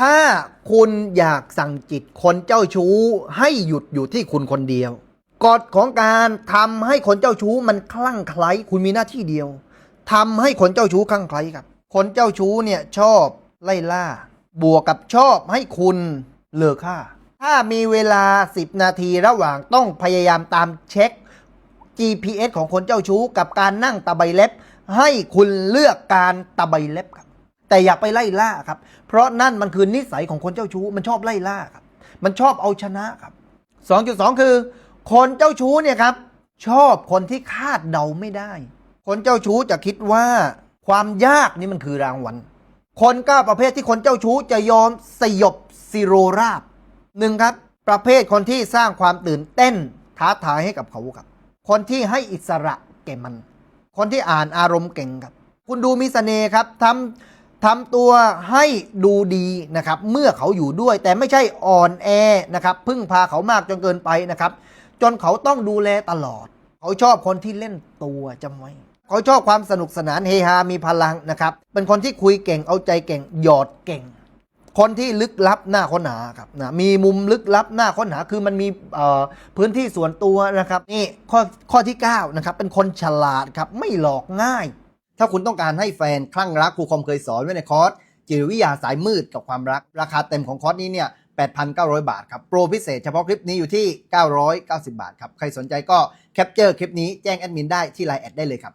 ถ้าคุณอยากสั่งจิตคนเจ้าชู้ให้หยุดอยู่ที่คุณคนเดียว กฎของการทำให้คนเจ้าชู้มันคลั่งไคล้คุณมีหน้าที่เดียวทำให้คนเจ้าชู้คลั่งไคล้ครับ คนเจ้าชู้เนี่ยชอบไล่ล่า บวกกับชอบให้คุณเลิกฆ่า ถ้ามีเวลา 10 นาทีระหว่างต้องพยายามตามเช็ค GPS ของคนเจ้าชู้กับการนั่งตะไบเล็บ ให้คุณเลือกการตะไบเล็บครับ แต่อย่าไปไล่ล่าครับ เพราะนั่นมันคือนิสัยของคนเจ้าชู้ มันชอบไล่ล่าครับ มันชอบเอาชนะครับ 2.2 คือ คนเจ้าชู้เนี่ยครับ ชอบคนที่คาดเดาไม่ได้ คนเจ้าชู้จะคิดว่า ความยากนี่มันคือรางวัล คนเก้าประเภทที่คนเจ้าชู้จะยอมสยบสิโรราบหนึ่งครับ ประเภทคนที่สร้างความตื่นเต้นท้าทายให้กับเขาครับ คนที่ให้อิสระแก่มัน คนที่อ่านอารมณ์เก่งครับ คุณดูมีเสน่ห์ครับทำ ทำตัวให้ดูดีนะครับเมื่อเขาอยู่ด้วยแต่ไม่ใช่อ่อนแอนะครับพึ่งพาเขามากจนเกินไปนะครับ จนเขาต้องดูแลตลอด เขาชอบคนที่เล่นตัวจำไว้เขาชอบความสนุกสนานเฮฮามีพลังนะครับ เป็นคนที่คุยเก่งเอาใจเก่ง หยอดเก่ง คนที่ลึกลับหน้าค้นหาครับนะมีมุมลึกลับหน้าค้นหาคือมันมีพื้นที่ส่วนตัวนะครับนี่ข้อข้อที่9นะครับเป็นคนฉลาดครับไม่หลอกง่าย ถ้าคุณต้องการให้แฟนคลั่งรักครูคอมเคยสอนไว้ในคอร์สจิตวิทยาสายมืดกับความรัก ราคาเต็มของคอร์สนี้เนี่ย 8,900 บาทครับ โปรพิเศษเฉพาะคลิปนี้อยู่ที่ 990 บาทครับ ใครสนใจก็แคปเจอร์คลิปนี้แจ้งแอดมินได้ที่ไลน์แอดได้เลยครับ